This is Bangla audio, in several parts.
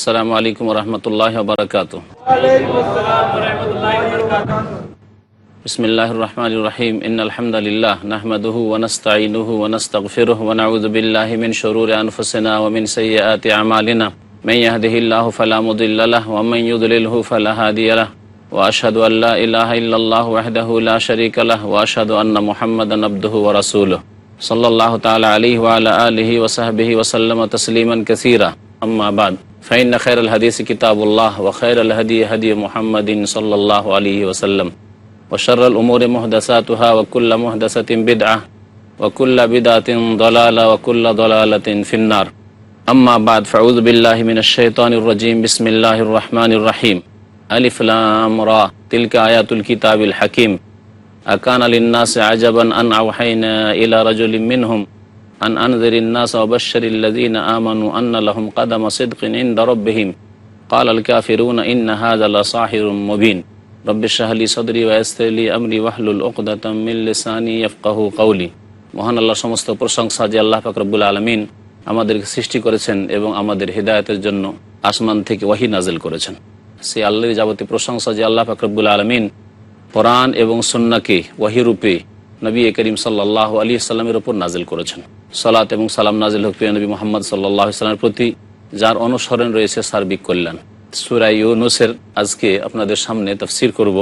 السلام علیکم ورحمۃ اللہ وبرکاتہ۔ بسم اللہ الرحمن الرحیم۔ ان الحمد للہ نحمد ونستعین ونستغفر ونعوذ باللہ من شرور انفسنا ومن سیئات اعمالنا۔ من يهده الله فلا مضل له ومن يضلله فلا هادي له۔ واشهد ان لا اله الا الله وحده لا شريك له واشهد ان محمدا عبده ورسوله صلى الله تعالی علیہ وعلى اله وصحبه وسلم تسلیما كثيرا اما بعد۔ فإن خير الحديث كتاب الله وخير الهدي هدي محمد صلى الله عليه وسلم وشر الأمور محدثاتها وكل محدثة بدعة وكل بدعة ضلالة وكل ضلالة في النار. أما بعد فأعوذ بالله من الشيطان الرجيم. بسم الله الرحمن الرحيم. ألف لام را. تلك آيات الكتاب الحكيم. أكان للناس عجبا أن أوحينا إلى رجل منهم أن أنذر الناس وبشر الذين آمنوا أن لهم قدم صدق عند ربهم قال الكافرون إن هذا لصاحر مبين رب اشرح لي صدري ويسر لي أمري واحلل عقدة من لساني يفقه قولي মহান আল্লাহ সমস্ত প্রশংসা যে আল্লাহ ফাকরবুল আলমিন আমাদেরকে সৃষ্টি করেছেন এবং আমাদের হৃদায়তের জন্য আসমান থেকে ওয়াহি নাজেল করেছেন সে আল্লাহর যাবতীয় প্রশংসা যে আল্লাহ ফাকরবুল আলমিন কোরআন এবং সন্নাকে ওয়াহিরূপে নবী করিম সাল্লাহ আলী সাল্লামের ওপর নাজিল করেছেন। সালাত এবং সালাম নাজিল হক প্রিয় নবী মোহাম্মদ সাল্লাহ সাল্লামের প্রতি, যার অনুসরণ রয়েছে সার্বিক কল্যাণ। সুরাই ইউনুসের আজকে আপনাদের সামনে তফসির করব।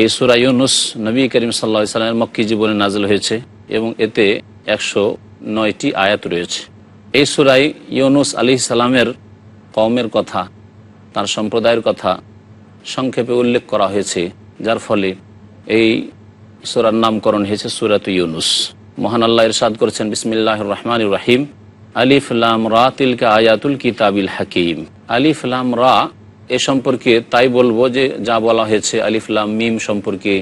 এই সুরাই ইউনুস নবী করিম সাল্লাহ সাল্লামের মক্কি জীবনে নাজিল হয়েছে এবং এতে একশো নয়টি আয়াত রয়েছে। এই সুরাই ইউনুস আলী সালামের কওমের কথা, তার সম্প্রদায়ের কথা সংক্ষেপে উল্লেখ করা হয়েছে, যার ফলে এই সুরার নামকরণ হয়েছে সুরাত ইউনুস। মহান আল্লাহ ইরশাদ করেছেন বিসমিল্লাহ রহমান রাহিম। আলিফ লাম রা তিলকা আয়াতুল কিতাবিল হাকিম। আলিফ লাম রা এ সম্পর্কে তাই বলব যে, যা বলা হয়েছে আলিফ লাম মিম সম্পর্কে,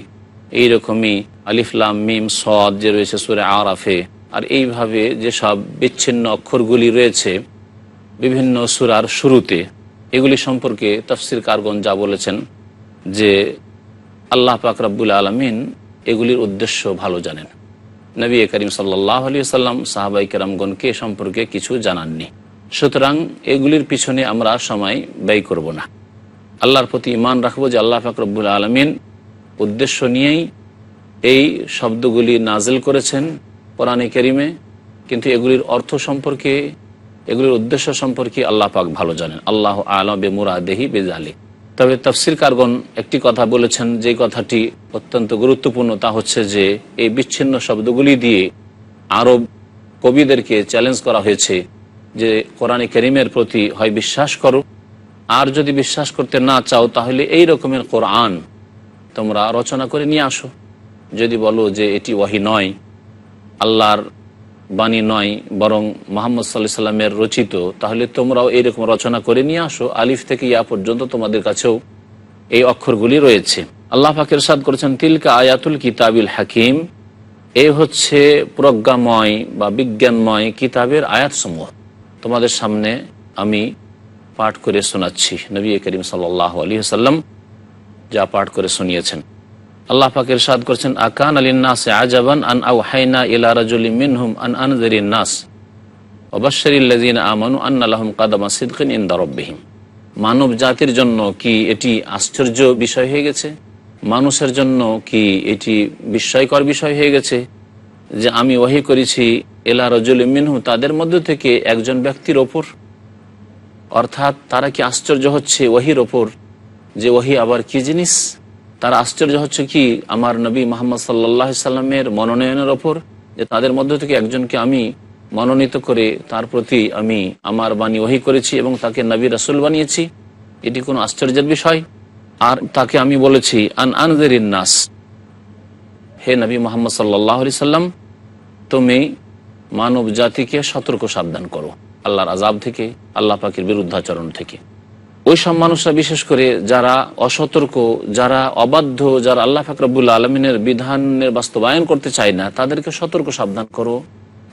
এইরকমই আলিফ লাম মিম সদ যে রয়েছে সুরে আরাফে, আর এইভাবে যেসব বিচ্ছিন্ন অক্ষরগুলি রয়েছে বিভিন্ন সুরার শুরুতে, এগুলি সম্পর্কে তফসির কারগন যা বলেছেন যে, আল্লাহ পাক রব্বুল আলমিন এগুলির উদ্দেশ্য ভালো জানেন। নবী করিম সাল্লাহ আলী সাল্লাম সাহাবাই কেরামগণকে এ সম্পর্কে কিছু জানাননি। সুতরাং এগুলির পিছনে আমরা সময় ব্যয় করব না। আল্লাহর প্রতি ইমান রাখব যে আল্লাহ পাক রব্বুল আলমিন উদ্দেশ্য নিয়েই এই শব্দগুলি নাজেল করেছেন কোরআনে কেরিমে, কিন্তু এগুলির অর্থ সম্পর্কে, এগুলির উদ্দেশ্য সম্পর্কে আল্লাহ পাক ভালো জানেন। আল্লাহ আলম বে মুরাদেহি বেজালি তবে তফসির কারগন একটি কথা বলেছেন, যে কথাটি অত্যন্ত গুরুত্বপূর্ণ, তা হচ্ছে যে এই বিচ্ছিন্ন শব্দগুলি দিয়ে আরব কবিদেরকে চ্যালেঞ্জ করা হয়েছে যে কোরআনে করিমের প্রতি হয় বিশ্বাস করো, আর যদি বিশ্বাস করতে না চাও তাহলে এই রকমের কোরআন তোমরা রচনা করে নিয়ে আসো। যদি বলো যে এটি ওয়াহি নয়, আল্লাহর বাণী নয়, বরং মোহাম্মদ সাল্লাহ সাল্লামের রচিত। তাহলে তোমরাও এইরকম রচনা করে নিয়ে আসো। আলিফ থেকে ইয়া পর্যন্ত তোমাদের কাছেও এই অক্ষরগুলি রয়েছে। আল্লাহ ফাকের সাদ করেছেন, তিলকা আয়াতুল কিতাবিল হাকিম এই হচ্ছে প্রজ্ঞাময় বা বিজ্ঞানময় কিতাবের আয়াতসমূহ। তোমাদের সামনে আমি পাঠ করে শোনাচ্ছি। নবী করিম সাল্লাহ আলী সাল্লাম যা পাঠ করে শুনিয়েছেন। আল্লাহ পাকের সাদ করছেন, আকান আলী নাস আজাবান আন আউ হাইনা ইলা রাজুলি মিনহুম আন আনজারি নাস। অবশ্যরিল্লাদিন আমানু আন্নালাহম কাদামা সিদ্কিন ইন্দারব্বিহিম মানব জাতির জন্য কি এটি আশ্চর্য বিষয় হয়ে গেছে? মানুষের জন্য কি এটি বিস্ময়কর বিষয় হয়ে গেছে? যে আমি ওহি করেছি এলা রজুল মিনহু তাদের মধ্য থেকে একজন ব্যক্তির ওপর। অর্থাৎ তারা কি আশ্চর্য হচ্ছে ওহির ওপর? যে ওহি আবার কি জিনিস? তারা আশ্চর্য হচ্ছে কি, আমার নবী মোহাম্মদ সাল্লাহ সাল্লামের মনোনয়নের ওপর, যে তাদের মধ্য থেকে একজনকে আমি মনোনীত করে তার প্রতি আমি আমার বাণী ওহি করেছি এবং তাকে নবী রাসুল বানিয়েছি, এটি কোনো আশ্চর্যের বিষয়। আর তাকে আমি বলেছি, আন আনজের নাস। হে নবী মোহাম্মদ সাল্লাহ সাল্লাম, তুমি মানব জাতিকে সতর্ক সাবধান করো, আল্লাহর আজাব থেকে, আল্লাহ পাকের বিরুদ্ধাচরণ থেকে। ওই সব মানুষরা বিশেষ করে যারা অসতর্ক, যারা অবাধ্য, যারা আল্লাহ ফাকরাবুল্লা আলমিনের বিধানের বাস্তবায়ন করতে চায় না, তাদেরকে সতর্ক সাবধান করো,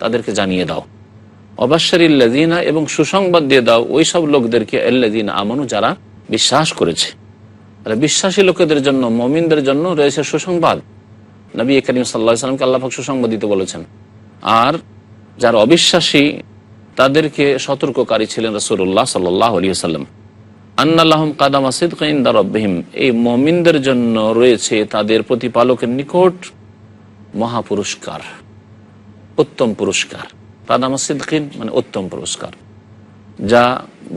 তাদেরকে জানিয়ে দাও। অবাশ্বরিল্লাদিনা এবং সুসংবাদ দিয়ে দাও ওই সব লোকদেরকে আল্লাদিনা আমানু, যারা বিশ্বাস করেছে। বিশ্বাসী লোকেদের জন্য, মমিনদের জন্য রয়েছে সুসংবাদ। নবী করিম সাল্লাহ সাল্লামকে আল্লাহাক সুসংবাদ দিতে বলেছেন। আর যারা অবিশ্বাসী, তাদেরকে সতর্ককারী ছিলেন রসুল্লাহ সাল্লাহ আলী সাল্লাম আন্নাল্লাহম কাদাম আসিদ ইন্দা রব্বাহিম। এই মমিনদের জন্য রয়েছে তাদের প্রতিপালকের নিকট মহাপুরস্কার, উত্তম পুরস্কার। কাদাম সিদ্দিন মানে উত্তম পুরস্কার, যা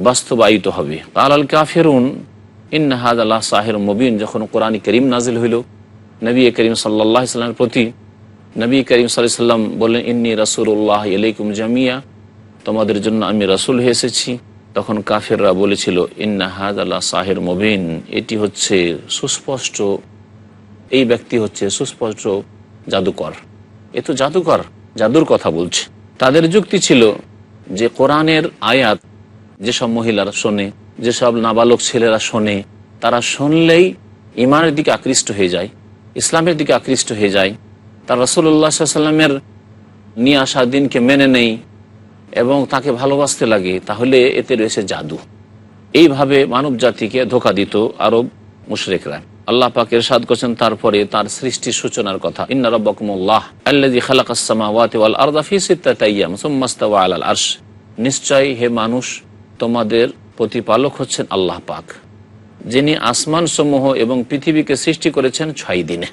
বাস্তবায়িত হবে। আল কাফেরুন ইন্নাহাদ আল্লাহ সাহের মবিন, যখন কোরআন করিম নাজিল হইল, নবী করিম সাল্লাহ সাল্লামের প্রতি নবী করিম সাল্লাম বললেন, ইন্নি রাসুল্লাহ আলাইকুম জামিয়া তোমাদের জন্য আমি রাসুল হয়ে এসেছি। তখন কাফেররা বলেছিল ইন্নাহাদ আল্লাহ সাহের মবিন। এটি হচ্ছে সুস্পষ্ট, এই ব্যক্তি হচ্ছে সুস্পষ্ট জাদুকর। এ তো জাদুকর, জাদুর কথা বলছে। তাদের যুক্তি ছিল যে কোরআনের আয়াত যেসব মহিলারা শোনে, যেসব নাবালক ছেলেরা শোনে, তারা শুনলেই ইমানের দিকে আকৃষ্ট হয়ে যায়, ইসলামের দিকে আকৃষ্ট হয়ে যায়। তার রসুল্লাহ সাল্লামের নিয়ে আসা দিনকে মেনে নেই এবং তাকে ভালোবাসতে লাগে, তাহলে এতে রয়েছে জাদু। এইভাবে মানব জাতিকে ধোকা দিত আরব মুশরেকরা। আল্লাহ পাক এরশাদ করছেন তারপরে তার সৃষ্টির সূচনার কথা। ইন্না রব্বাকুমুল্লাহ আল্লাযী খালাকাস সামাওয়াতি ওয়াল আরদা ফি সিত্তাতি আইয়াম সুম্মা আলাল আরশ। নিশ্চয় হে মানুষ, তোমাদের প্রতিপালক হচ্ছেন আল্লাহ পাক, যিনি আসমান সমূহ এবং পৃথিবীকে সৃষ্টি করেছেন ছয় দিনে।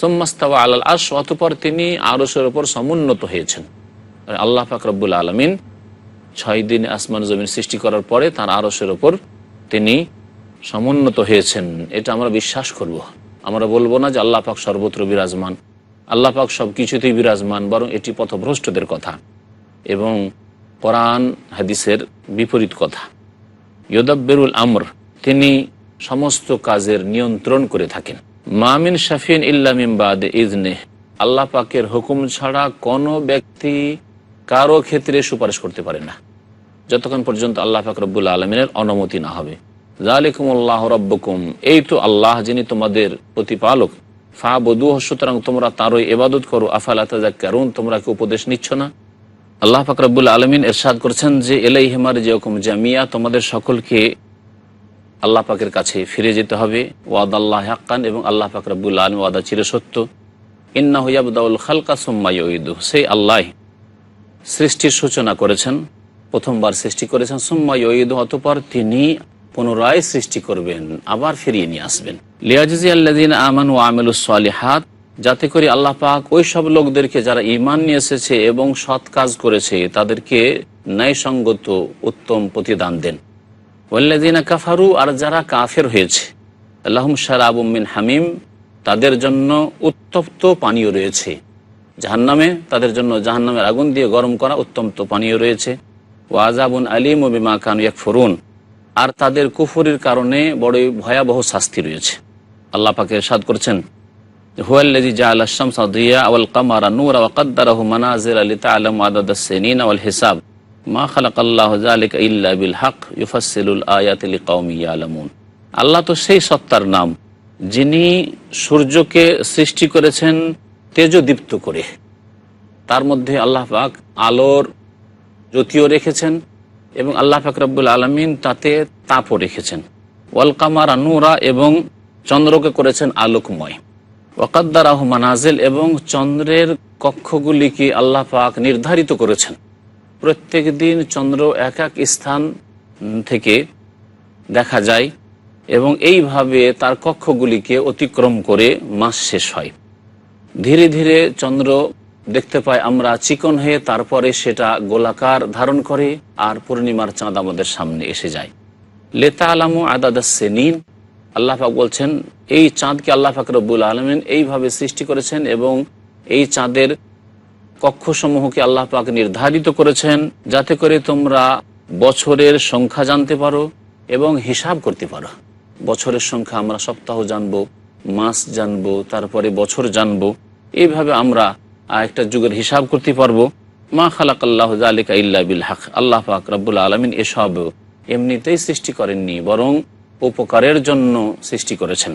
সোম্মাস্তাওয়া আলাল আরশ, অতপর তিনি আরশের ওপর সমুন্নত হয়েছেন। আল্লাহ পাক রব্বুল আলমিন ছয় দিন আসমান জমিন সৃষ্টি করার পরে তার আরসের ওপর তিনি সমুন্নত হয়েছেন। এটা আমরা বিশ্বাস করব। আমরা বলব না যে আল্লাহ পাক সর্বত্র বিরাজমান। আল্লাহ পাক সব কিছুতেই বিরাজমান, বরং এটি পথভ্রষ্টদের কথা এবং কোরআন হাদিসের বিপরীত কথা। ইয়দাব্বেরুল আমর, তিনি সমস্ত কাজের নিয়ন্ত্রণ করে থাকেন। মামিন শাফিন ইল্লামিম বাদ ইজনে আল্লাহ পাকের হুকুম ছাড়া কোনো ব্যক্তি কারও ক্ষেত্রে সুপারিশ করতে পারে না। যতক্ষণ পর্যন্ত আল্লাহ পাক রব্বুল আলমিনের অনুমতি না হবে। জালিকুম আল্লাহ রব্বকুম। এই তো আল্লাহ যিনি তোমাদের প্রতিপালক। ফা বধু সুতরাং তোমরা তারই এবাদত করো। আফালা কারুন তোমরা কি উপদেশ নিচ্ছ না? আল্লাহ পাক রব্বুল আলমিন এরশাদ করছেন যে এলাই হেমার যেরকম জামিয়া, তোমাদের সকলকে আল্লাহ পাকের কাছে ফিরে যেতে হবে। ওয়াদ আল্লাহ হাক্কান, এবং আল্লাহ পাক রব্বুল আলম ওয়াদা চির সত্য। ইন্না হইয়াবদাউল খালকা সোম্মাইদু সেই আল্লাহ সৃষ্টির সূচনা করেছেন। প্রথমবার সৃষ্টি করেছেন সোম্মাইদু অতপর তিনি পুনরায় সৃষ্টি করবেন, আবার ফিরিয়ে নিয়ে আসবেন। লিয়াজি আল্লাদিন আমান ও আমেলুসালিহাত যাতে করে আল্লাহ পাক ওই সব লোকদেরকে যারা ইমান নিয়ে এসেছে এবং সৎ কাজ করেছে, তাদেরকে ন্যায়সঙ্গত উত্তম প্রতিদান দেন। ওয়াল্লাদিনা কাফারু, আর যারা কাফের হয়েছে আল্লাহম শারাবুমিন হামিম, তাদের জন্য উত্তপ্ত পানীয় রয়েছে। জাহান্নামে, তাদের জন্য জাহান্নামের আগুন দিয়ে গরম করা উত্তপ্ত পানীয় রয়েছে। ও আজাবুন আলিম ও বিমা এক ফরুন আর তাদের কুফরির কারণে বড়ই ভয়াবহ শাস্তি রয়েছে। আল্লাহ পাকে সাদ করছেন হুয়াল্লাজি জাআলা আশ-শামসা দিয়া ওয়াল কামারা নূরা ওয়া কাদ্দারাহু মানাজিলা লিতা'লামু আদাদ আস-সিনিনা ওয়াল হিসাব। মা খালাকাল্লাহু যালিকা ইল্লা বিল হক, ইউফাসসিলুল আয়াতি লিকাওমি ইয়ালামুন। আল্লাহ তো সেই সত্তার নাম, যিনি সূর্যকে সৃষ্টি করেছেন তেজদীপ্ত করে। তার মধ্যে আল্লাহ পাক আলোর জ্যোতিও রেখেছেন এবং আল্লাহ পাক রব্বুল আলমিন তাতে তাপও রেখেছেন। ওয়াল কামারা নূরা এবং চন্দ্রকে করেছেন আলোকময়। ওয়াকাদ্দারাহ মানাজেল এবং চন্দ্রের কক্ষগুলিকে আল্লাহ পাক নির্ধারিত করেছেন। প্রত্যেক দিন চন্দ্র এক এক স্থান থেকে দেখা যায় এবং এইভাবে তার কক্ষগুলিকে অতিক্রম করে মাস শেষ হয়। ধীরে ধীরে চন্দ্র দেখতে পাই আমরা চিকন হয়ে তারপরে সেটা গোলাকার ধারণ করে আর পূর্ণিমার চাঁদ আমাদের সামনে এসে যায়। লেতা আলামু আদাদ সেনিন আল্লাহ বলছেন, এই চাঁদকে আল্লাহ পাক রব্বুল আলমিন এইভাবে সৃষ্টি করেছেন এবং এই চাঁদের কক্ষসমূহকে আল্লাহ পাক নির্ধারিত করেছেন যাতে করে তোমরা বছরের সংখ্যা জানতে পারো এবং হিসাব করতে পারো। বছরের সংখ্যা আমরা সপ্তাহ জানব, মাস জানব, তারপরে বছর জানব। এইভাবে আমরা একটা যুগের হিসাব করতে পারব। মা খালাক আল্লাহ আলিকা ইল্লা বিল হাক। আল্লাহ পাক রব্বুল আলমিন এসব এমনিতেই সৃষ্টি করেননি, বরং উপকারের জন্য সৃষ্টি করেছেন।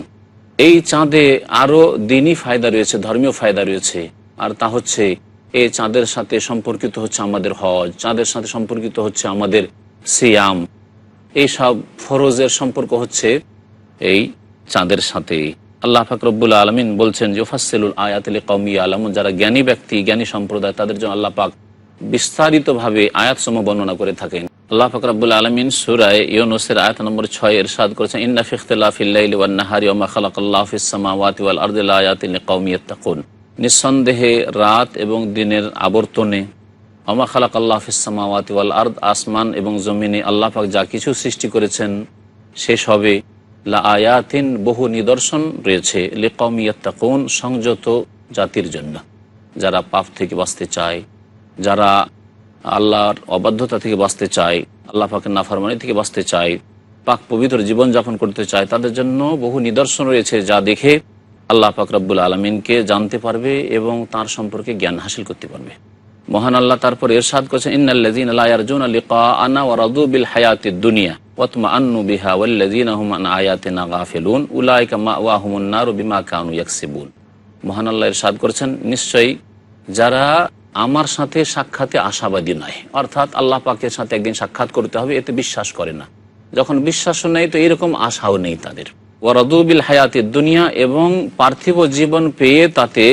এই চাঁদে আরও দিনই ফায়দা রয়েছে, ধর্মীয় ফায়দা রয়েছে। আর তা হচ্ছে, এই চাঁদের সাথে সম্পর্কিত হচ্ছে আমাদের হজ, চাঁদের সাথে সম্পর্কিত হচ্ছে আমাদের সিয়াম। এই সব ফরজের সম্পর্ক হচ্ছে এই চাঁদের সাথে আল্লাহ ফাকরবুল আলমিন বলছেন জোফাসেলুল আয়াতলি কৌমি আলম যারা জ্ঞানী ব্যক্তি, জ্ঞানী সম্প্রদায়, তাদের জন্য আল্লাহ পাক বিস্তারিতভাবে আয়াতসম বর্ণনা করে থাকেন। আল্লাহ ফকরাবুল আলমিন সুরায় ইউনুসের আয়াত নম্বর ছয় এর সাদ করেছেন, ইন্না ফিখতিল্লাফিল্লাইল ওয়ান নাহারি নিঃসন্দেহে রাত এবং দিনের আবর্তনে আমা খালাক আল্লাহ ফিসামাওয়াতি আর্দ আসমান এবং জমিনে আল্লাহ পাক যা কিছু সৃষ্টি করেছেন, শেষ হবে। লা আয়াতিন বহু নিদর্শন রয়েছে। লিকমিয়াত্তাকুন সংযত জাতির জন্য। যারা পাপ থেকে বাঁচতে চায়, যারা আল্লাহর অবাধ্যতা থেকে বাঁচতে চায়, আল্লাহ পাকের নাফারমানি থেকে বাঁচতে চায়, পাক পবিত্র জীবনযাপন করতে চায়, তাদের জন্য বহু নিদর্শন রয়েছে যা দেখে আল্লাহ পাক রব্বুল আলমিনকে জানতে পারবে এবং তার সম্পর্কে জ্ঞান হাসিল করতে পারবে। মহান আল্লাহ তারপর এরশাদ করেছেন, ইন্নাল্লাযীন লা ইয়ারজুনা লিকাআনা ওয়া রাদু বিল হায়াতিদ দুনিয়া। ওয়াতমাআন্নু বিহা ওয়াল্লাযীনা হুম আন আয়াতিনা গাফিলুন। উলাইকা মাওয়াহুমুন নারু বিমা কানু ইয়াকসিবুন। মহান আল্লাহ করেছেন, নিশ্চয়ই যারা আমার সাথে সাক্ষাতে আশাবাদী নয়, অর্থাৎ আল্লাহ পাকের সাথে একদিন সাক্ষাৎ করতে হবে, এতে বিশ্বাস করে না। যখন বিশ্বাসও নেই, তো এরকম আশাও নেই তাদের। ওয়ারদুবিল হায়াতের দুনিয়া এবং পার্থিব জীবন পেয়ে তাতে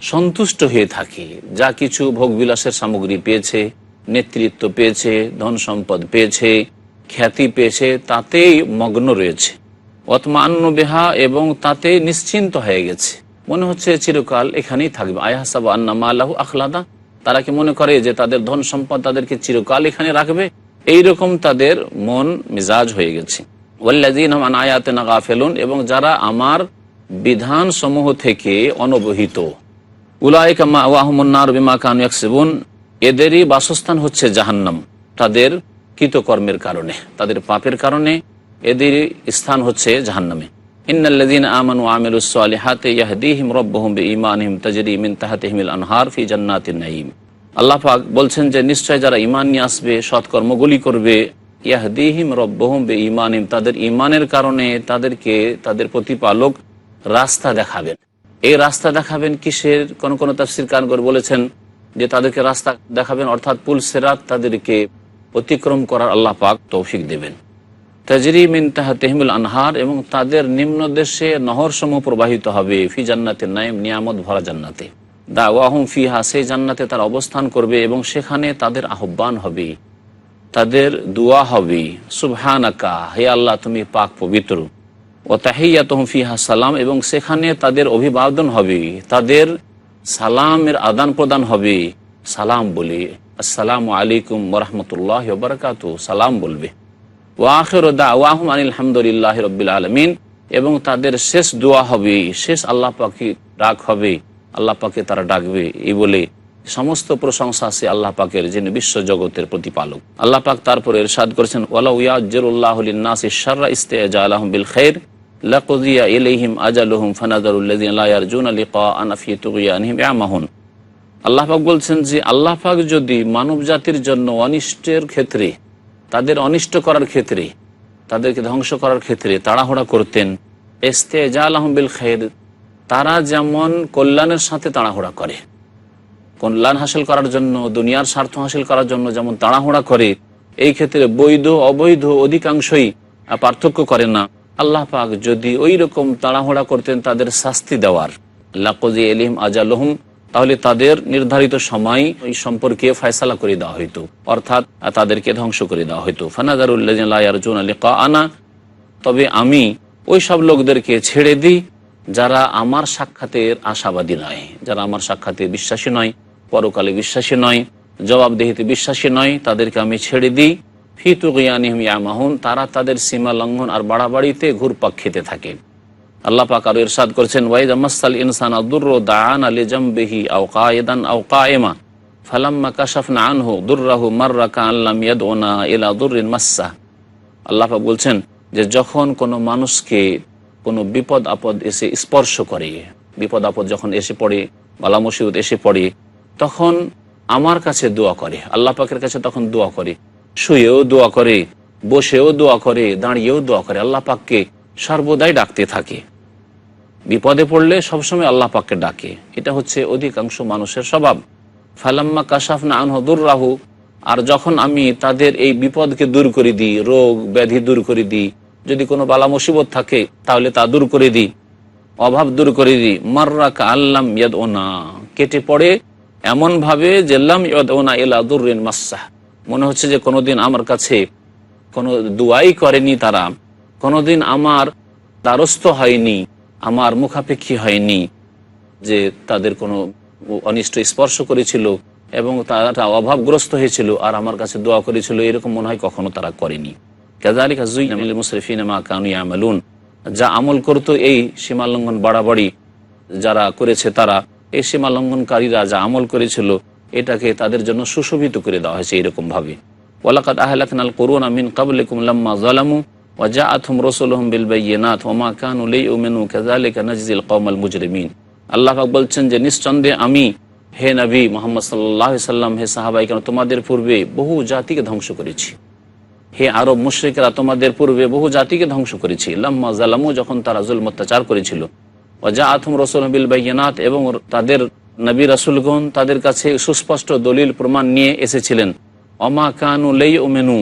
সন্তুষ্ট হয়ে থাকে। যা কিছু ভোগবিলাসের সামগ্রী পেয়েছে, নেতৃত্ব পেয়েছে, ধন সম্পদ পেয়েছে খ্যাতি পেয়েছে, তাতেই মগ্ন রয়েছে। অতমান্য বেহা এবং তাতে নিশ্চিন্ত হয়ে গেছে। মনে হচ্ছে চিরকাল এখানেই থাকবে। আয়াসাব আন্নামা আল্লাহু আখলাদা। তারা কি মনে করে যে তাদের ধন সম্পদ তাদেরকে চিরকাল এখানে রাখবে? এই রকম তাদের মন মিজাজ হয়ে গেছে। ওয়াল্লাদিন আয়াতে না গাফেলুন এবং যারা আমার বিধান সমূহ থেকে অনবহিত। উলাইকামা ওয়াহমুন্নার বিমা কানু এদেরই বাসস্থান হচ্ছে জাহান্নাম। তাদের কৃতকর্মের কারণে, তাদের পাপের কারণে এদের স্থান হচ্ছে জাহান্নামে। ইন্নাল্লাযীনা আমানু ওয়া আমিলুস সালিহাতি ইয়াহদিহিম রাব্বুহুম বিঈমানিহিম তাজরি মিন তাহতিহিমিল আনহার ফি জান্নাতিন নাঈম। আল্লাহ পাক বলছেন যে, নিশ্চয় যারা ঈমান নিয়ে আসবে, সৎকর্মগুলি করবে, ইয়াহদিহিম রব্বহুম বে ইমানিম তাদের ইমানের কারণে তাদেরকে তাদের প্রতিপালক রাস্তা দেখাবেন। এই রাস্তা দেখাবেন কিসের? কোন কোন তাফসির কান করে বলেছেন যে, তাদেরকে রাস্তা দেখাবেন, অর্থাৎ পুল সেরাত তাদেরকে অতিক্রম করার আল্লাহ পাক তৌফিক দেবেন। তাজরি আনহার এবং তাদের নিম্ন দেশে নহর সমূহ প্রবাহিত হবে। ফি জান্নাতের নাইম নিয়ামত ভরা জান্নাতে। দা ওয়াহুম ফিহা, সেই জান্নাতে তার অবস্থান করবে এবং সেখানে তাদের আহ্বান হবে। তাদের দোয়া হবে, সুবহানাকা, হে আল্লাহ তুমি পাক পবিত্র। ও তাহিয়া তহফিহা সালাম এবং সেখানে তাদের অভিবাদন হবে। তাদের সালামের আদান প্রদান হবে। সালাম বলে আসসালামু আলাইকুম ওরহমতুল্লাহ বারকাত সালাম বলবে। ওয়াখির ওয়াহম আলহামদুলিল্লাহ রবিল আলমিন। এবং তাদের শেষ দোয়া হবে, শেষ আল্লাহ পাখি ডাক হবে, আল্লাহ পাকে তারা ডাকবে, এই বলে সমস্ত প্রশংসা আছে আল্লাহ পাকের, যিনি বিশ্ব জগতের প্রতিপালক। আল্লাহ পাক তারপরে এরশাদ করেছেন ওয়ালা ইয়াজ্জুল্লাহ নাস ইশাররা ইস্তেজা আলহম বিল খৈর লাকুদিয়া ইলাইহিম আজালুহুম ফানাদারুল্লাযিনা লা ইয়ারজুনা লিকাআনা ফি তুগয়ানহিম ইয়ামাহুন আল্লাহ পাক বলছেন যে আল্লাহ পাক যদি মানব জাতির জন্য অনিষ্টের ক্ষেত্রে, তাদের অনিষ্ট করার ক্ষেত্রে, তাদেরকে ধ্বংস করার ক্ষেত্রে তাড়াহুড়া করতেন ইস্তেজা আলহম বিল খৈর তারা যেমন কল্যাণের সাথে তাড়াহুড়া করে, কল্যাণ হাসিল করার জন্য, দুনিয়ার স্বার্থ হাসিল করার জন্য যেমন তাড়াহুড়া করে, এই ক্ষেত্রে বৈধ, অবৈধ অধিকাংশই পার্থক্য করে না। আল্লাহ পাক যদি ওই রকম তাড়াহুড়া করতেন তাদের শাস্তি দেওয়ার। লাকজি এলিম আজালহম তাহলে তাদের নির্ধারিত সময় ওই সম্পর্কে ফয়সালা করে দেওয়া হইতো। অর্থাৎ তাদেরকে ধ্বংস করে দেওয়া হইতো। ফানাজারুল্লাহ আলী আনা তবে আমি ওই সব লোকদেরকে ছেড়ে দিই যারা আমার সাক্ষাতের আশাবাদী নয়, যারা আমার সাক্ষাতে বিশ্বাসী নয়, পরকালে বিশ্বাসী নয়, জবাবদেহিতে বিশ্বাসী নয়, তাদেরকে আমি ছেড়ে দিই। ফিতুকিয়ানিহম ইয়ামাহুন, তারা তাদের সীমা লঙ্ঘন আর বাড়াবাড়িতে ঘুরপাক খেতে থাকে। আল্লাহ পাক আরও ইরশাদ করেছেন, ওয়াইদ মাসাল ইনসান আদুর দান আলী জম্বেহি আও কায়েদান আও কায়েমা, ফালাম্মা কাশাফনা আনহু দুর্রাহু মাররা কাআল্লাম ইয়াদউনা ইলা দুররিন মাসসা আল্লাহ পাক বলছেন যে, যখন কোনো মানুষকে কোনো বিপদ আপদ এসে স্পর্শ করে, বিপদ আপদ যখন এসে পড়ে, বালা মুসিবত এসে পড়ে, তখন আমার কাছে দোয়া করে, আল্লাহ পাকের কাছে তখন দোয়া করে, শুয়েও দোয়া করে, বসেও দোয়া করে, দাঁড়িয়েও দোয়া করে, আল্লাহ পাককে সর্বদাই ডাকতে থাকে। বিপদে পড়লে সবসময় আল্লাহ পাককে ডাকে। এটা হচ্ছে অধিকাংশ মানুষের স্বভাব। ফালাম্মা কাশাফনা আনহদুর রাহু আর যখন আমি তাদের এই বিপদকে দূর করে দিই, রোগ, ব্যাধি দূর করে দিই, যদি কোনো বালা মুসিবত থাকে, তাহলে তা দূর করে দিই, অভাব দূর করে দিই। মার্রাকা আল্লাম ইয়াদ ওনা কেটে পড়ে এমন ভাবে জেল্লাম ইয়াদ ওনা এলা দুরিন মাসাহ মনে হচ্ছে যে কোনোদিন আমার কাছে কোনো দুয়াই করেনি তারা, কোনোদিন আমার দ্বারস্থ হয়নি। আমার মুখাপেক্ষী হয়নি যে তাদের কোনো অনিষ্ট স্পর্শ করেছিল এবং তারা অভাবগ্রস্ত হয়েছিল আর আমার কাছে দোয়া করেছিল, এরকম মনে হয় কখনো তারা করেনি। আমলুন যা আমল করতো এই সীমালঙ্ঘন বাড়াবাড়ি যারা করেছে তারা, এই সীমালঙ্ঘনকারীরা যা আমল করেছিল, এটাকে তাদের জন্য সুশোভিত করে দেওয়া হয়েছে এরকম ভাবে ওয়ালাকাত আহলাকনাল করুন আমিন লাম্মা জালামু ওয়াজাআতহুম রাসূলুহুম বিল বায়িনাত ওয়া মা কানু লিউমিনু কাযালিকা নাজজিল কওমাল মুজরিমিন আল্লাহ পাক বলছেন যে, নিঃসন্দেহে আমি হে নবী মোহাম্মদ সাল্লাহ সাল্লাম, হে সাহাবাই কেন তোমাদের পূর্বে বহু জাতিকে ধ্বংস করেছি। হে আরব মুশ্রিকরা, তোমাদের পূর্বে বহু জাতিকে ধ্বংস করেছি। লাম্মা জালামু, যখন তারা জুলম অত্যাচার করেছিল। ওজা আথম রসুল বিল বাইনাত এবং তাদের নবী রাসুলগণ তাদের কাছে সুস্পষ্ট দলিল প্রমাণ নিয়ে এসেছিলেন। অমা কানু লেই ওমেনু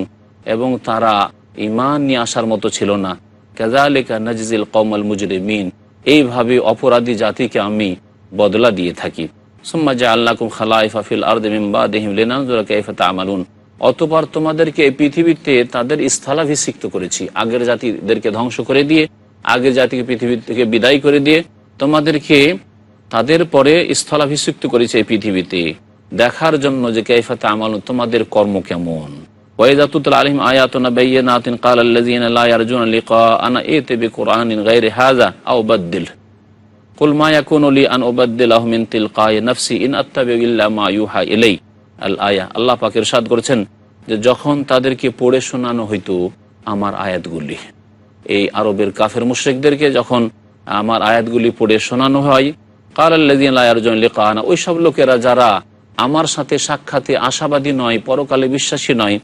এবং তারা ইমান নিয়ে আসার মতো ছিল না। কাজালিকা নজিল কৌমল মুজরিমিন, এইভাবে অপরাধী জাতিকে আমি বদলা দিয়ে থাকি। সুম্মা জা আল্লাকুম খালাইফা ফিল আরদ মিন বাদিহিম লিনানজুরা কাইফা তা'মালুন। অতবার তোমাদেরকে এই পৃথিবীতে তাদের স্থলাভিষিক্ত করেছি। আগের জাতিদেরকে ধ্বংস করে দিয়ে, আগের জাতিকে পৃথিবী থেকে বিদায় করে দিয়ে, তোমাদেরকে তাদের পরে স্থলাভিষিক্ত করেছে এই পৃথিবীতে। দেখার জন্য যে কাইফাতে আমাল তোমাদের কর্ম কেমন? وإذا تتلى عليهم آياتنا بينات قال الذين لا يرجون لقاءنا ائت بقرآن غير هذا أو بدل قل ما يكون لي أن أبدله من تلقاء نفسي إن أتبع إلا ما يوحى إلي আল আয়া আল্লাহ পাক ইরশাদ করেছেন যে যখন তাদেরকে পড়ে শোনানো হইতো আমার আয়াতগুলি এই আরবের কাফের মুশ্রিকদেরকে যখন আমার আয়াতগুলি পড়ে শোনানো হয় কাল আল্লাদিন লায়ারজন লিকানা ওই সব লোকেরা যারা আমার সাথে সাক্ষাতে আশাবাদী নয় পরকালে বিশ্বাসী নয়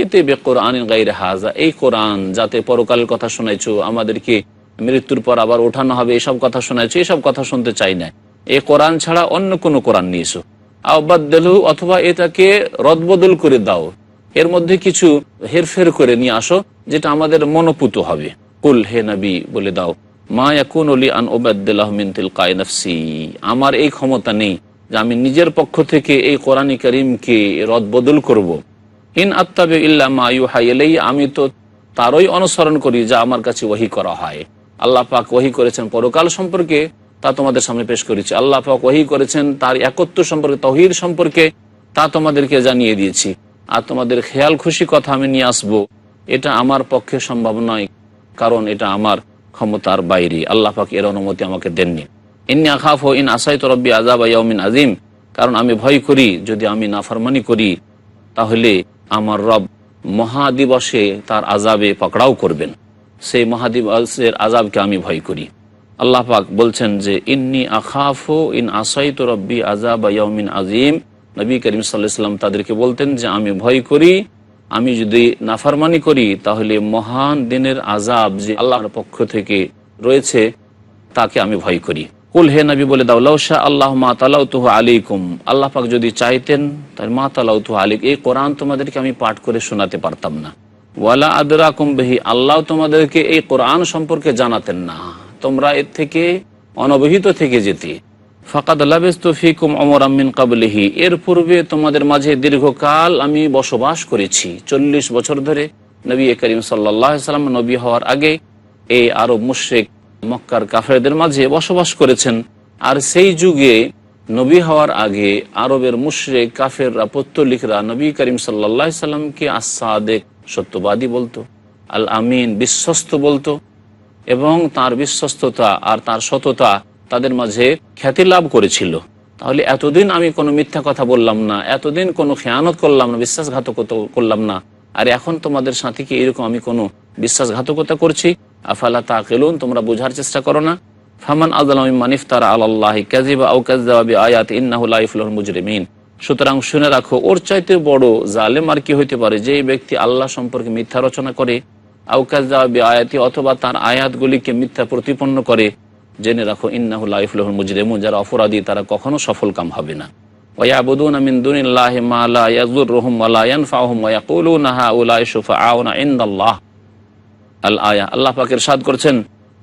এতে বে কোরআন গাইরে হাজা, এই কোরআন যাতে পরকালের কথা শোনাইছো, আমাদেরকে মৃত্যুর পর আবার ওঠানো হবে, এসব কথা শোনাইছো, এসব কথা শুনতে চাই না। এই কোরআন ছাড়া অন্য কোনো কোরআন নিয়েছো আবাদ্দালু অথবা এটাকে রদবদল করে দাও। এর মধ্যে কিছু হেরফের করে নিয়ে আসো, যেটা আমাদের মনোপুত হবে। কুল হে নবী, বলে দাও, মা ইয়াকুন অলি আন ওবাদ্দাল্লাহ মিন তিলকাই নফসি। আমার এই ক্ষমতা নেই যে আমি নিজের পক্ষ থেকে এই কোরআনী করিমকে রদবদল করব। ইন আত্মাবে ইল্লা মা ইউহাই এলেই আমি তো তারই অনুসরণ করি যা আমার কাছে ওহি করা হয়। আল্লাহ পাক ওহি করেছেন পরকাল সম্পর্কে, তা তোমাদের সামনে পেশ করেছি। আল্লাহ পাক ওহি করেছেন তার একত্র সম্পর্কে তহির সম্পর্কে, তা তোমাদেরকে জানিয়ে দিয়েছি। আর তোমাদের খেয়াল খুশি কথা আমি নিয়ে আসব। এটা আমার পক্ষে সম্ভব নয়, কারণ এটা আমার ক্ষমতার বাইরে। আল্লাহ পাক এর অনুমতি আমাকে দেননি। ইন্নি আখাফ ও ইন আসাই তরব্বি আজাব ইয়াউমিন আজিম কারণ আমি ভয় করি, যদি আমি নাফরমানি করি, তাহলে আমার রব মহাদিবসে তার আজাবে পকড়াও করবেন। সেই মহাদিবসের আজাবকে আমি ভয় করি। আল্লাহ পাক বলছেন যে, ইন্নি আখাফো ইন আসাই আসাইত রব্বি আজাব ইয়াউমিন আজিম নবী করিম সাল্লাম তাদেরকে বলতেন যে, আমি ভয় করি, আমি যদি নাফারমানি করি, তাহলে মহান দিনের আজাব যে আল্লাহর পক্ষ থেকে রয়েছে, তাকে আমি ভয় করি। কুল হে নবী বলে দাও লৌশা আল্লাহ মা তালাউতুহ আলিকুম আল্লাহ পাক যদি চাইতেন তাহলে মা তালাউতুহ আলিক এই কোরআন তোমাদেরকে আমি পাঠ করে শোনাতে পারতাম না। ওয়ালা আদরাকুম বেহি, আল্লাহ তোমাদেরকে এই কোরআন সম্পর্কে জানাতেন না। তোমরা এর থেকে অনবহিত থেকে যেতে। ফাকাদ ফিকুম অমর আমিন কাবলিহি, এর পূর্বে তোমাদের মাঝে দীর্ঘকাল আমি বসবাস করেছি। চল্লিশ বছর ধরে নবী করিম সাল্লাহ সাল্লাম নবী হওয়ার আগে এই আরব মুশ্রিক মক্কার কাফেরদের মাঝে বসবাস করেছেন। আর সেই যুগে নবী হওয়ার আগে আরবের মুশরে কাফেররা পত্তলিকরা নবী করিম সাল্লাহ সাল্লামকে আসাদেক সত্যবাদী বলতো আল আমিন বিশ্বস্ত বলতো এবং তার বিশ্বস্ততা আর তার সততা তাদের মাঝে খ্যাতি লাভ করেছিল। তাহলে এতদিন আমি কোনো মিথ্যা কথা বললাম না, এতদিন কোনো খেয়ানত করলাম না, বিশ্বাসঘাতকতা করলাম না। আর এখন তোমাদের সাথে কি এরকম আমি কোনো বিশ্বাসঘাতকতা করছি? আফালা তা কেলুন তোমরা বোঝার চেষ্টা করো না ফামান আদালাম মানিফতার আল্লাহ কাজিবা আউ কাজদাবি আয়াত ইন্নাহুল্লাহ মুজরিমিন সুতরাং শুনে রাখো ওর চাইতে বড় জালেম আর কি হইতে পারে যে ব্যক্তি আল্লাহ সম্পর্কে মিথ্যা রচনা করে আউকাজদাবি আয়াতি অথবা তার আয়াতগুলিকে মিথ্যা প্রতিপন্ন করে জেনে রাখো ইন্নাহুল্লাহ মুজরিমুন যারা অপরাধী তারা কখনো সফল কাম হবে না ويعبدون من دون الله ما لا يضرهم ولا ينفعهم ويقولون هؤلاء شفعاؤنا عند الله আল আয়া আল্লাহ পাকের সাদ করছেন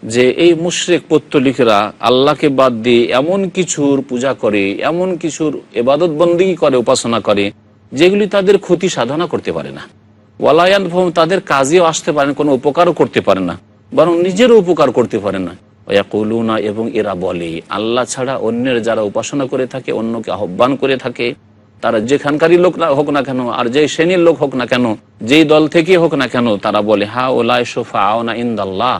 যে এই মুশরেক পত্তলিকরা আল্লাহকে বাদ দিয়ে এমন কিছুর পূজা করে, এমন কিছুর এবাদত বন্দী করে, উপাসনা করে, যেগুলি তাদের ক্ষতি সাধনা করতে পারে না। ওয়ালায়ান ফহম তাদের কাজেও আসতে পারে কোনো উপকারও করতে পারে না, বরং নিজেরও উপকার করতে পারে না। ওয়াকুলুনা এবং এরা বলে, আল্লাহ ছাড়া অন্যের যারা উপাসনা করে থাকে, অন্যকে আহ্বান করে থাকে তারা যেখানকারই লোক না হোক না কেন, আর যেই শ্রেণির লোক হোক না কেন, যেই দল থেকে হোক না কেন, তারা বলে, হা ওলাই সোফা আওনা ইন্দাল্লাহ।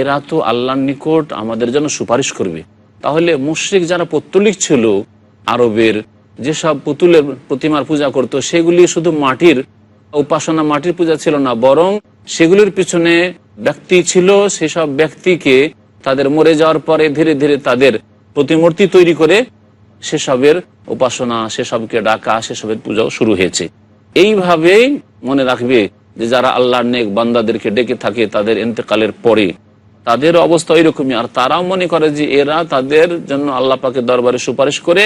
এরা তো আল্লাহর নিকট আমাদের জন্য সুপারিশ করবে। তাহলে মুশ্রিক যারা পত্তলিক ছিল, আরবের যেসব পুতুলের প্রতিমার পূজা করত, সেগুলি শুধু মাটির উপাসনা মাটির পূজা ছিল না, বরং সেগুলির পিছনে ব্যক্তি ছিল, সেসব ব্যক্তিকে তাদের মরে যাওয়ার পরে ধীরে ধীরে তাদের প্রতিমূর্তি তৈরি করে সেসবের উপাসনা, সেসবকে ডাকা, সেসবের পূজাও শুরু হয়েছে। এইভাবেই মনে রাখবে যে যারা আল্লাহর নেক বান্দাদেরকে ডেকে থাকে তাদের ইন্তেকালের পরে, তাদের অবস্থা ওইরকমই। আর তারাও মনে করে যে এরা তাদের জন্য আল্লাহ পাকের দরবারে সুপারিশ করে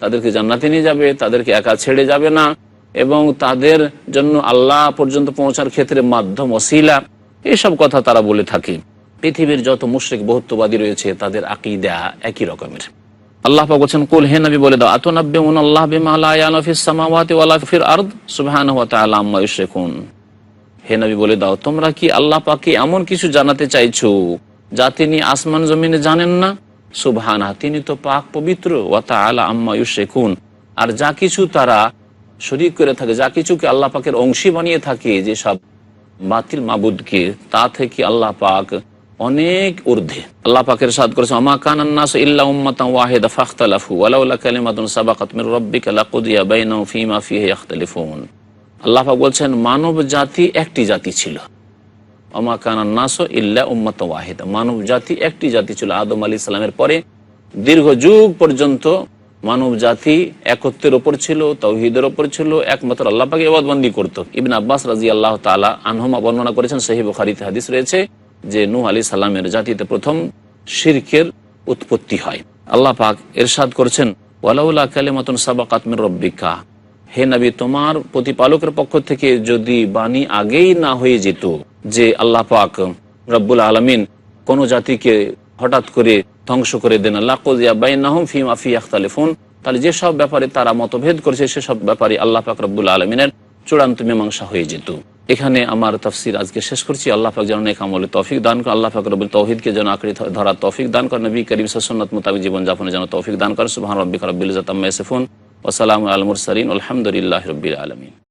তাদেরকে জান্নাতে নিয়ে যাবে, তাদেরকে একা ছেড়ে যাবে না এবং তাদের জন্য আল্লাহ পর্যন্ত পৌঁছার ক্ষেত্রে মাধ্যম অশিলা এসব কথা তারা বলে থাকে। পৃথিবীর যত মুশ্রিক, বহুত্ববাদী রয়েছে, তাদের আকিদা একই রকমের। আল্লাহ পাক বলছেন, কুল হে নবী, বলে দাও আতনাব্বে আল্লাহ বিমা লা ইয়ালামু ফিস সামাওয়াতি ওয়ালা ফিল আরদ? সুবহানাহু ওয়া আম্মা হে নবী, বলে দাও, তোমরা কি আল্লাহ পাকে এমন কিছু জানাতে চাইছো যা তিনি আসমান জমিনে জানেন না? সুবহানা তিনি তো পাক পবিত্র, ওয়া তাআলা আম্মা ইউশরিকুন। আর যা কিছু তারা শরীক করে থাকে, যা কিছুকে আল্লাহ পাকের অংশী বানিয়ে থাকে যে সব বাতিল মাবুদকে, তা থেকে আল্লাহ পাক অনেক ঊর্ধ্বে। আল্লাহ পাকের সাদ করেছে আমা কানান নাস ইল্লা উম্মাতান ওয়াহিদা ফাখতালাফু ওয়ালাউলা কালিমাতুন সাবাকাত মির রাব্বিকা লাকুদিয়া বাইনাহুম ফীমা ফীহি ইখতালিফুন আল্লাহ পাক বলছেন, মানব জাতি একটি জাতি ছিল। আমা কানান নাস ইল্লা উম্মাত ওয়াহিদা। মানব জাতি একটি জাতি ছিল, আদম আলী সালামের পরে। দীর্ঘ যুগ পর্যন্ত মানব জাতি একত্রের ওপর ছিল, তৌহিদের ওপর ছিল, একমাত্র আল্লাহ পাকে এবাদবন্দি করতো। ইবিন আব্বাস রাজি আল্লাহ তালা আনহমা বর্ণনা করেছেন সহি বুখারিতে হাদিস রয়েছে যে নূহ আলী সাল্লামের জাতিতে প্রথম শিরকের উৎপত্তি হয়। আল্লাহ পাক এরশাদ করছেন, ওয়ালাউলা কালিমাতুন সাবাকাতমির রব্বিকা। হে নবী, তোমার প্রতিপালকের পক্ষ থেকে যদি বাণী আগেই না হয়ে যেত যে আল্লাহ পাক রব্বুল আলমিন কোন জাতিকে হঠাৎ করে ধ্বংস করে দেন, আল্লাহ বাইনাহুম ফিমা ফি আখতালিফুন তাহলে যেসব ব্যাপারে তারা মতভেদ করেছে সেসব ব্যাপারে আল্লাহ পাক রব্বুল আলমিনের চূড়ান্ত মীমাংসা হয়ে যেত। এখানে আমার তফসির আজকে শেষ করছি। আল্লাহ পাক যেন এক আমলে তৌফিক দান করে, আল্লাহ পাক রবুল তৌহিদকে যেন আঁকড়ে ধরা তৌফিক দান করে, নবী করিম সন্ন্যত মোতাবিক জীবন যাপনে যেন তৌফিক দান করে। সুহান রব্বিক রব্বিল মেসেফুন আম্মা ওসালাম আলমুর সরিন আলহামদুলিল্লাহ রাব্বিল আলামিন।